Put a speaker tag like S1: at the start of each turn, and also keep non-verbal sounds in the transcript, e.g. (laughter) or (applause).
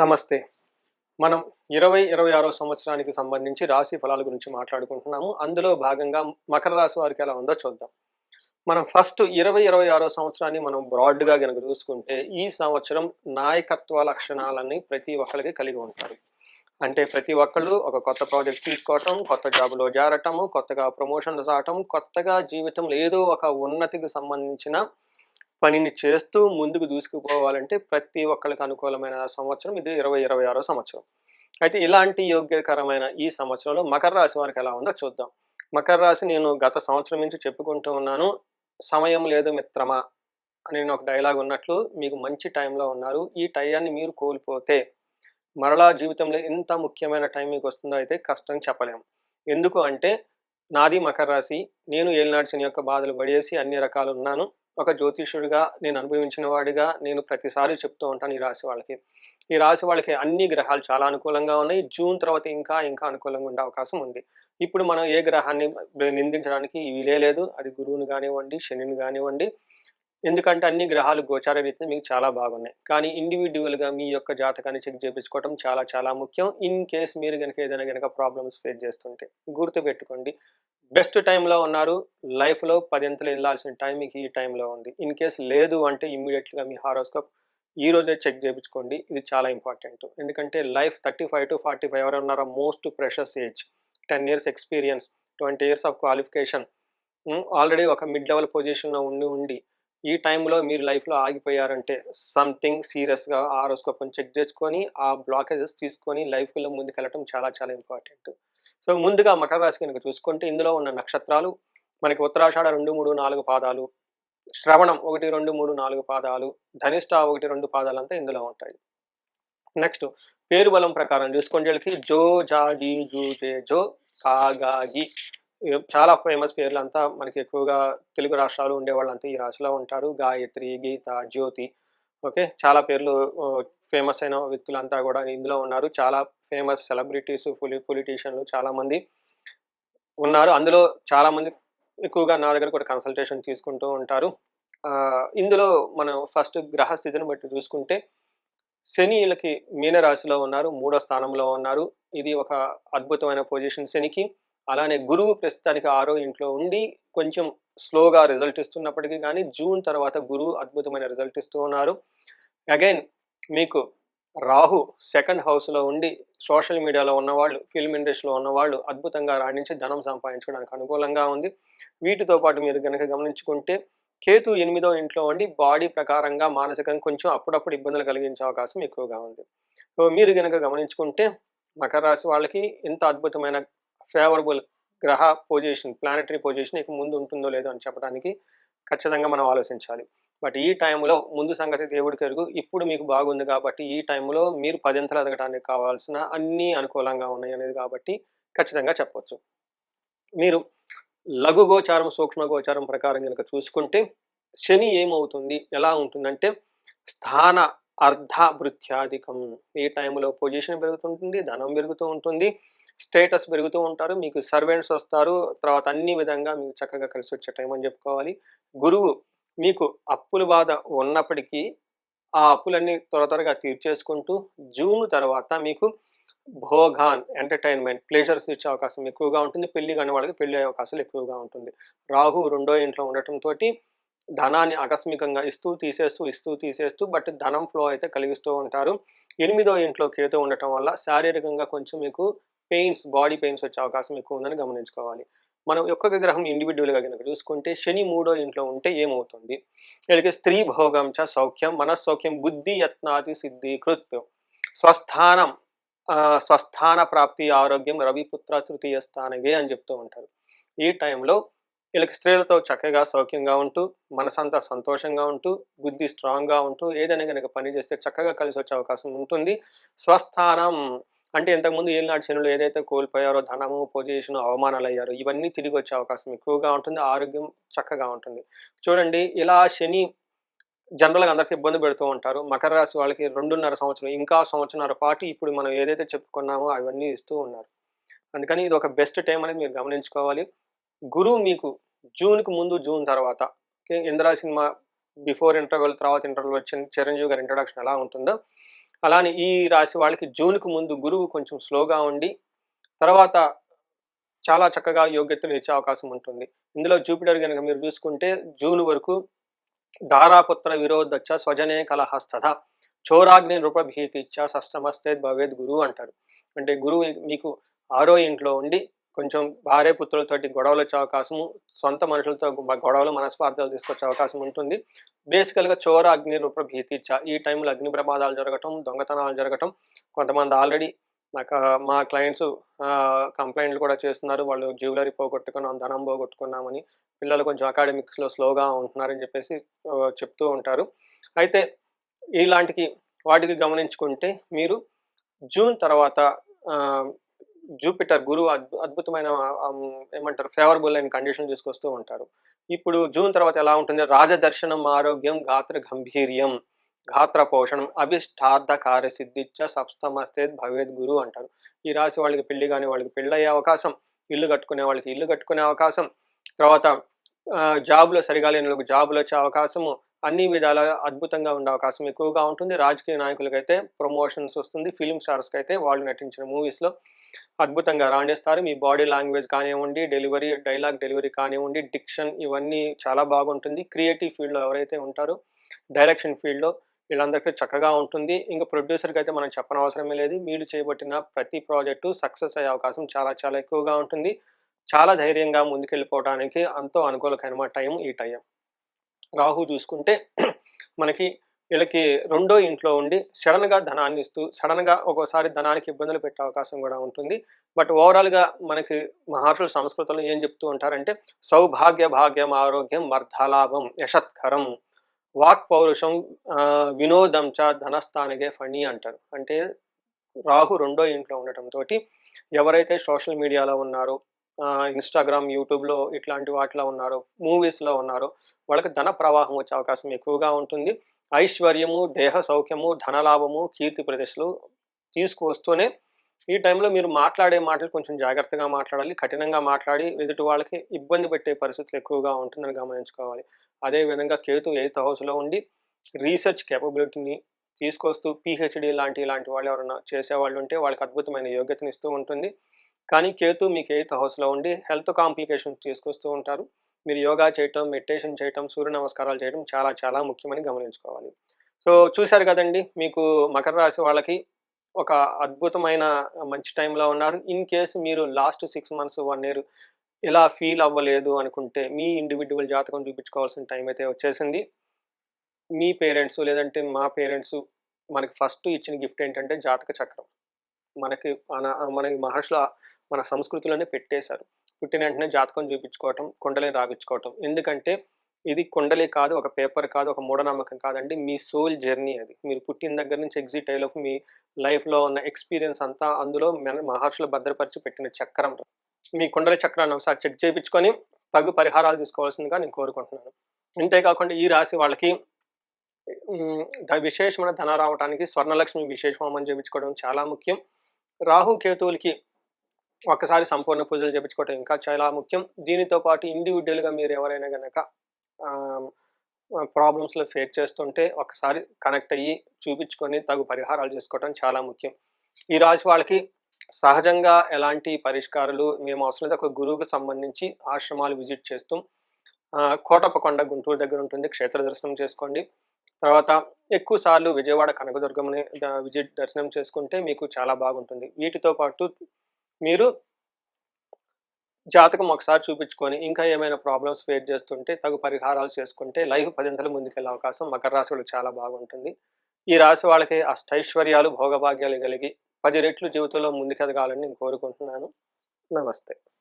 S1: నమస్తే. మనం ఇరవై ఇరవై ఆరో సంవత్సరానికి సంబంధించి రాశి ఫలాల గురించి మాట్లాడుకుంటున్నాము. అందులో భాగంగా మకర రాశి వారికి ఎలా ఉందో చూద్దాం. మనం ఫస్ట్ ఇరవై ఇరవై ఆరో సంవత్సరాన్ని మనం బ్రాడ్గా కనుక చూసుకుంటే ఈ సంవత్సరం నాయకత్వ లక్షణాలని ప్రతి ఒక్కరికి కలిగి ఉంటారు. అంటే ప్రతి ఒక్కళ్ళు ఒక కొత్త ప్రాజెక్ట్ తీసుకోవటం కొత్త జాబ్లో జారటము కొత్తగా ప్రమోషన్లు రావటం కొత్తగా జీవితంలో ఏదో ఒక ఉన్నతికి సంబంధించిన పనిని చేస్తూ ముందుకు దూసుకుపోవాలంటే ప్రతి ఒక్కరికి అనుకూలమైన సంవత్సరం ఇది ఇరవై ఇరవై ఆరో సంవత్సరం. అయితే ఇలాంటి యోగ్యకరమైన ఈ సంవత్సరంలో మకర రాశి వారికి ఎలా ఉందో చూద్దాం. మకర రాశి నేను గత సంవత్సరం నుంచి చెప్పుకుంటూ ఉన్నాను. సమయం లేదు మిత్రమా అని నేను ఒక డైలాగ్ ఉన్నట్లు మీకు మంచి టైంలో ఉన్నారు. ఈ టైయాన్ని మీరు కోల్పోతే మరలా జీవితంలో ఎంత ముఖ్యమైన టైం మీకు వస్తుందో అయితే కష్టం చెప్పలేము ఎందుకు అంటే నాది మకర రాశి. నేను ఏలినాడు శని యొక్క బాధలు పడేసి అన్ని రకాలు ఉన్నాను. ఒక జ్యోతిషుడిగా నేను అనుభవించిన వాడిగా నేను ప్రతిసారి చెప్తూ ఉంటాను ఈ రాశి వాళ్ళకి. ఈ రాశి వాళ్ళకి అన్ని గ్రహాలు చాలా అనుకూలంగా ఉన్నాయి. జూన్ తర్వాత ఇంకా ఇంకా అనుకూలంగా ఉండే అవకాశం ఉంది. ఇప్పుడు మనం ఏ గ్రహాన్ని నిందించడానికి వీలే లేదు. అది గురువుని కానివ్వండి శనిని కానివ్వండి. ఎందుకంటే అన్ని గ్రహాలు గోచార రీతిలో మీకు చాలా బాగున్నాయి. కానీ ఇండివిజువల్గా మీ యొక్క జాతకాన్ని చెక్ చేయించుకోవడం చాలా చాలా ముఖ్యం. ఇన్ కేస్ మీరు కనుక ఏదైనా కనుక ప్రాబ్లమ్స్ ఫేస్ చేస్తుంటే గుర్తుపెట్టుకోండి. బెస్ట్ టైంలో ఉన్నారు. లైఫ్లో పదింతలు వెళ్ళాల్సిన టైం మీకు ఈ టైంలో ఉంది. ఇన్ కేస్ లేదు అంటే ఇమ్మీడియట్గా మీ హారోస్కోప్ ఈ రోజే చెక్ చేయించుకోండి. ఇది చాలా ఇంపార్టెంట్. ఎందుకంటే life thirty five to forty five ఎవరు ఉన్నారో most precious age. Ten years experience twenty years of qualification already ఒక మిడ్ లెవెల్ పొజిషన్లో ఉండి ఉండి ఈ టైంలో మీరు లైఫ్లో ఆగిపోయారంటే సంథింగ్ సీరియస్గా ఆరోస్కోప్ని చెక్ చేసుకొని ఆ బ్లాకేజెస్ తీసుకొని లైఫ్లో ముందుకెళ్ళటం చాలా చాలా ఇంపార్టెంట్. సో ముందుగా మకర రాశి కనుక చూసుకుంటే ఇందులో ఉన్న నక్షత్రాలు మనకి ఉత్తరాషాఢ రెండు మూడు నాలుగు పాదాలు శ్రవణం ఒకటి రెండు మూడు నాలుగు పాదాలు ధనిష్ట ఒకటి రెండు పాదాలు అంతా ఇందులో ఉంటాయి. నెక్స్ట్ పేరు బలం ప్రకారం చూసుకుంటే వీళ్ళకి. జో జా జీ జూ జే జో కాగాగి చాలా ఫేమస్ పేర్లు అంతా మనకి ఎక్కువగా తెలుగు రాష్ట్రాలు ఉండే వాళ్ళంతా ఈ రాశిలో ఉంటారు. గాయత్రి గీత జ్యోతి. ఓకే? చాలా పేర్లు ఫేమస్ అయిన వ్యక్తులంతా కూడా ఇందులో ఉన్నారు. చాలా ఫేమస్ సెలబ్రిటీస్ పొలి పొలిటీషియన్లు చాలామంది ఉన్నారు. అందులో చాలామంది ఎక్కువగా నా దగ్గర కూడా కన్సల్టేషన్ తీసుకుంటూ ఉంటారు. ఇందులో మనం ఫస్ట్ గ్రహ స్థితిని బట్టి చూసుకుంటే శని వీళ్ళకి మీనరాశిలో ఉన్నారు మూడో స్థానంలో ఉన్నారు. ఇది ఒక అద్భుతమైన పొజిషన్ శనికి. అలానే గురువు ప్రస్తుతానికి ఆరో ఇంట్లో ఉండి కొంచెం స్లోగా రిజల్ట్ ఇస్తున్నప్పటికీ కానీ జూన్ తర్వాత గురువు అద్భుతమైన రిజల్ట్ ఇస్తూ ఉన్నారు. అగైన్ మీకు రాహు సెకండ్ హౌస్లో ఉండి సోషల్ మీడియాలో ఉన్నవాళ్ళు ఫిల్మ్ ఇండస్ట్రీలో ఉన్నవాళ్ళు అద్భుతంగా రాణించి ధనం సంపాదించడానికి అనుకూలంగా ఉంది. వీటితో పాటు మీరు కనుక గమనించుకుంటే కేతు ఎనిమిదో ఇంట్లో ఉండి బాడీ ప్రకారంగా మానసికంగా కొంచెం అప్పుడప్పుడు ఇబ్బందులు కలిగించే అవకాశం ఎక్కువగా ఉంది. సో మీరు కనుక గమనించుకుంటే మకర రాశి వాళ్ళకి ఇంత అద్భుతమైన ఫేవరబుల్ గ్రహ పొజిషన్ ప్లానటరీ పొజిషన్ ఇక ముందు ఉంటుందో లేదో అని చెప్పడానికి ఖచ్చితంగా మనం ఆలోచించాలి. బట్ ఈ టైంలో ముందు సంగతి దేవుడికి ఎరుగు ఇప్పుడు మీకు బాగుంది కాబట్టి ఈ టైంలో మీరు పదింతలు ఎదగడానికి కావాల్సిన అన్నీ అనుకూలంగా ఉన్నాయి అనేది కాబట్టి ఖచ్చితంగా చెప్పవచ్చు మీరు లఘు గోచారం సూక్ష్మ గోచారం ప్రకారం కనుక చూసుకుంటే శని ఏమవుతుంది? ఎలా ఉంటుందంటే స్థాన అర్ధభృత్యాధికం ఈ టైంలో పొజిషన్ పెరుగుతుంటుంది ధనం పెరుగుతూ ఉంటుంది స్టేటస్ పెరుగుతూ ఉంటారు మీకు సర్వెంట్స్ వస్తారు తర్వాత అన్ని విధంగా మీకు చక్కగా కలిసి వచ్చే టైం అని చెప్పుకోవాలి. గురువు మీకు అప్పుల బాధ ఉన్నప్పటికీ ఆ అప్పులన్నీ త్వర త్వరగా తీర్చేసుకుంటూ జూన్ తర్వాత మీకు భోగాన్ ఎంటర్టైన్మెంట్ ప్లేజర్స్ ఇచ్చే అవకాశం ఎక్కువగా ఉంటుంది. పెళ్ళి కాని వాళ్ళకి పెళ్ళి అయ్యే అవకాశాలు ఎక్కువగా ఉంటుంది. రాహు రెండో ఇంట్లో ఉండటంతో ధనాన్ని ఆకస్మికంగా ఇస్తూ తీసేస్తూ ఇస్తూ తీసేస్తూ బట్ ధనం ఫ్లో అయితే కలిగిస్తూ ఉంటారు. ఎనిమిదో ఇంట్లో కేతు ఉండటం వల్ల శారీరకంగా కొంచెం మీకు పెయిన్స్ బాడీ పెయిన్స్ వచ్చే అవకాశం ఎక్కువ ఉందని గమనించుకోవాలి. మనం ఒక్కొక్క గ్రహం ఇండివిజువల్గా కనుక చూసుకుంటే శని మూడో ఇంట్లో ఉంటే ఏమవుతుంది? వీళ్ళకి స్త్రీ భోగంచ సౌఖ్యం మనస్సౌఖ్యం బుద్ధి యత్నాది సిద్ధి కృత్ స్వస్థానం స్వస్థాన ప్రాప్తి ఆరోగ్యం రవిపుత్ర తృతీయ స్థానగే అని చెప్తూ ఉంటారు. ఈ టైంలో వీళ్ళకి స్త్రీలతో చక్కగా సౌఖ్యంగా ఉంటూ మనసంతా సంతోషంగా ఉంటూ బుద్ధి స్ట్రాంగ్గా ఉంటూ ఏదైనా కనుక పని చేస్తే చక్కగా కలిసి వచ్చే అవకాశం ఉంటుంది. స్వస్థానం అంటే ఇంతకుముందు ఏలినాటి శనులు ఏదైతే కోల్పోయారో ధనము పొజిషన్ అవమానాలు అయ్యారో ఇవన్నీ తిరిగి వచ్చే అవకాశం ఎక్కువగా ఉంటుంది ఆరోగ్యం చక్కగా ఉంటుంది. చూడండి ఇలా శని జనరల్గా అందరికీ ఇబ్బంది పెడుతూ ఉంటారు. మకర రాశి వాళ్ళకి రెండున్నర సంవత్సరం ఇంకా సంవత్సరాల పాటు ఇప్పుడు మనం ఏదైతే చెప్పుకున్నామో అవన్నీ ఇస్తూ ఉన్నారు. అందుకని ఇది ఒక బెస్ట్ టైం అనేది మీరు గమనించుకోవాలి. గురువు మీకు జూన్కి ముందు జూన్ తర్వాత okay Indira cinema before interval తర్వాత ఇంటర్వెల్ వచ్చిన చిరంజీవి గారి ఇంట్రడక్షన్ ఎలా ఉంటుందో అలానే ఈ రాశి వాళ్ళకి జూన్కు ముందు గురువు కొంచెం స్లోగా ఉండి తర్వాత చాలా చక్కగా యోగ్యతలు ఇచ్చే అవకాశం ఉంటుంది. ఇందులో జూపిటర్ కనుక మీరు చూసుకుంటే జూన్ వరకు దారాపుత్ర విరోధచ్చ స్వజనే కలహస్తథ చోరాగ్ని నృపభీతిచ్చ సష్టమస్తే భవేద్ గురువు అంటారు. అంటే గురువు మీకు ఆరో ఇంట్లో ఉండి కొంచెం భార్య పుత్రులతోటి గొడవలు వచ్చే అవకాశము సొంత మనుషులతో గొడవలు మనస్పార్థాలు తీసుకొచ్చే అవకాశం ఉంటుంది. బేసికల్గా చోర అగ్ని రూప భీతిచ్చ ఈ టైంలో అగ్ని ప్రమాదాలు జరగటం దొంగతనాలు జరగటం కొంతమంది ఆల్రెడీ నాకు మా క్లయింట్స్ కంప్లైంట్లు కూడా చేస్తున్నారు. వాళ్ళు జ్యువెలరీ పోగొట్టుకున్నాం ధనం పోగొట్టుకున్నామని పిల్లలు కొంచెం అకాడమిక్స్లో స్లోగా ఉంటున్నారని చెప్పేసి చెప్తూ ఉంటారు. అయితే ఇలాంటికి వాటికి గమనించుకుంటే మీరు జూన్ తర్వాత జూపిటర్ గురువు అద్భుతమైన ఏమంటారు ఫేవరబుల్ అయిన కండిషన్ తీసుకొస్తూ ఉంటారు ఇప్పుడు జూన్ తర్వాత ఎలా ఉంటుంది? రాజదర్శనం ఆరోగ్యం గాత్ర గంభీర్యం గాత్ర పోషణం అభిష్టార్థ కార్యసిద్ధిచ్చ సప్తమస్తే భవేద్ గురు అంటారు. ఈ రాశి వాళ్ళకి పెళ్ళి కానీ వాళ్ళకి పెళ్ళయ్యే అవకాశం ఇల్లు కట్టుకునే వాళ్ళకి ఇల్లు కట్టుకునే అవకాశం తర్వాత జాబ్లో సరిగా లేని వాళ్ళకి జాబులు వచ్చే అవకాశము అన్ని విధాల అద్భుతంగా ఉండే అవకాశం ఎక్కువగా ఉంటుంది. రాజకీయ నాయకులకైతే ప్రమోషన్స్ వస్తుంది. ఫిలిం స్టార్స్కి అయితే వాళ్ళు నటించిన మూవీస్లో అద్భుతంగా రాణిస్తారు. మీ బాడీ లాంగ్వేజ్ కానివ్వండి డెలివరీ డైలాగ్ డెలివరీ కానివ్వండి డిక్షన్ ఇవన్నీ చాలా బాగుంటుంది. క్రియేటివ్ ఫీల్డ్లో ఎవరైతే ఉంటారో డైరెక్షన్ ఫీల్డ్లో వీళ్ళందరికీ చక్కగా ఉంటుంది. ఇంకా ప్రొడ్యూసర్కి అయితే మనం చెప్పనవసరమే లేదు. మీరు చేయబట్టిన ప్రతి ప్రాజెక్టు సక్సెస్ అయ్యే అవకాశం చాలా చాలా ఎక్కువగా ఉంటుంది. చాలా ధైర్యంగా ముందుకెళ్ళిపోవడానికి అంతో అనుకూలకరమైన టైం ఈ టైం. రాహు చూసుకుంటే (clears throat) మనకి వీళ్ళకి రెండో ఇంట్లో ఉండి సడన్గా ధనాన్ని ఇస్తూ సడన్గా ఒక్కోసారి ధనానికి ఇబ్బందులు పెట్టే అవకాశం కూడా ఉంటుంది. బట్ ఓవరాల్గా మనకి మహర్షులు సంస్కృతంలో ఏం చెప్తూ ఉంటారంటే సౌభాగ్య భాగ్యం ఆరోగ్యం మర్ధలాభం యశత్కరం. వాక్ పౌరుషం వినోదం చ ధనస్థానికే ఫణి అంటారు. అంటే రాహు రెండో ఇంట్లో ఉండటంతో ఎవరైతే సోషల్ మీడియాలో ఉన్నారో ఇన్స్టాగ్రామ్ యూట్యూబ్లో ఇట్లాంటి వాటిలో ఉన్నారో మూవీస్లో ఉన్నారో. వాళ్ళకి ధన ప్రవాహం వచ్చే అవకాశం ఎక్కువగా ఉంటుంది. ఐశ్వర్యము దేహ సౌఖ్యము ధనలాభము కీర్తి ప్రదేశాలు తీసుకువస్తూనే ఈ టైంలో మీరు మాట్లాడే మాటలు కొంచెం జాగ్రత్తగా మాట్లాడాలి కఠినంగా మాట్లాడి ఎదుటి వాళ్ళకి ఇబ్బంది పెట్టే పరిస్థితులు ఎక్కువగా ఉంటుందని గమనించుకోవాలి. అదేవిధంగా కేతు ఎయిత్ హౌస్లో ఉండి రీసెర్చ్ కేపబిలిటీని తీసుకొస్తూ పిహెచ్డి లాంటి ఇలాంటి వాళ్ళు ఎవరైనా చేసేవాళ్ళు ఉంటే వాళ్ళకి అద్భుతమైన యోగ్యతను ఇస్తూ ఉంటుంది. కానీ కేతు మీకు ఎయిత్ హౌస్లో ఉండి హెల్త్ కాంప్లికేషన్స్ తీసుకొస్తూ ఉంటారు. మీరు యోగా చేయటం మెడిటేషన్ చేయటం సూర్య నమస్కారాలు చేయడం చాలా చాలా ముఖ్యమని గమనించుకోవాలి. సో చూశారు కదండి మీకు మకర రాశి వాళ్ళకి ఒక అద్భుతమైన మంచి టైంలో ఉన్నారు. ఇన్ కేసు మీరు last six months one year ఇలా ఫీల్ అవ్వలేదు అనుకుంటే మీ ఇండివిజువల్ జాతకం చూపించుకోవాల్సిన టైం అయితే వచ్చేసింది. మీ పేరెంట్స్ లేదంటే మా పేరెంట్స్ మనకి ఫస్ట్ ఇచ్చిన గిఫ్ట్ ఏంటంటే జాతక చక్రం. మనకి మన మనకి మహర్షుల మన సంస్కృతిలోనే పెట్టేశారు. పుట్టిన వెంటనే జాతకం చూపించుకోవటం కుండలి రాపించుకోవటం ఎందుకంటే ఇది కుండలి కాదు ఒక పేపర్ కాదు ఒక మూఢనమ్మకం కాదండి. మీ సోల్ జర్నీ అది. మీరు పుట్టిన దగ్గర నుంచి ఎగ్జిట్ అయ్యేలోపు మీ లైఫ్లో ఉన్న ఎక్స్పీరియన్స్ అంతా అందులో మహర్షులు భద్రపరిచి పెట్టిన చక్రం. మీ కుండలి చక్రాన్ని ఒకసారి చెక్ చేయించుకొని తగు పరిహారాలు తీసుకోవాల్సిందిగా నేను కోరుకుంటున్నాను. అంతేకాకుండా ఈ రాశి వాళ్ళకి విశేషమైన ధన రావడానికి స్వర్ణలక్ష్మి విశేషమని చేయించుకోవడం చాలా ముఖ్యం. రాహు కేతువులకి ఒక్కసారి సంపూర్ణ పూజలు చేపించుకోవటం ఇంకా చాలా ముఖ్యం. దీనితో పాటు ఇండివిజువల్గా మీరు ఎవరైనా కనుక ప్రాబ్లమ్స్లో ఫేస్ చేస్తుంటే ఒకసారి కనెక్ట్ అయ్యి చూపించుకొని తగు పరిహారాలు చేసుకోవటం చాలా ముఖ్యం. ఈ రాశి వాళ్ళకి సహజంగా ఎలాంటి పరిష్కారాలు మేము అవసరం లేదు. ఒక గురువుకు సంబంధించి ఆశ్రమాలు విజిట్ చేస్తూ కోటప్పకొండ గుంటూరు దగ్గర ఉంటుంది. క్షేత్ర దర్శనం చేసుకోండి. తర్వాత ఎక్కువ సార్లు విజయవాడ కనకదుర్గమ్మని విజిట్ దర్శనం చేసుకుంటే మీకు చాలా బాగుంటుంది. వీటితో పాటు మీరు జాతకం ఒకసారి చూపించుకొని ఇంకా ఏమైనా ప్రాబ్లమ్స్ ఫేస్ చేస్తుంటే తగు పరిహారాలు చేసుకుంటే లైఫ్ పదింతలు ముందుకెళ్ళే అవకాశం మకర రాశులు చాలా బాగుంటుంది. ఈ రాశి వాళ్ళకి అష్టైశ్వర్యాలు భోగభాగ్యాలు కలిగి పది రెట్లు జీవితంలో ముందుకెదగాలని నేను కోరుకుంటున్నాను. నమస్తే.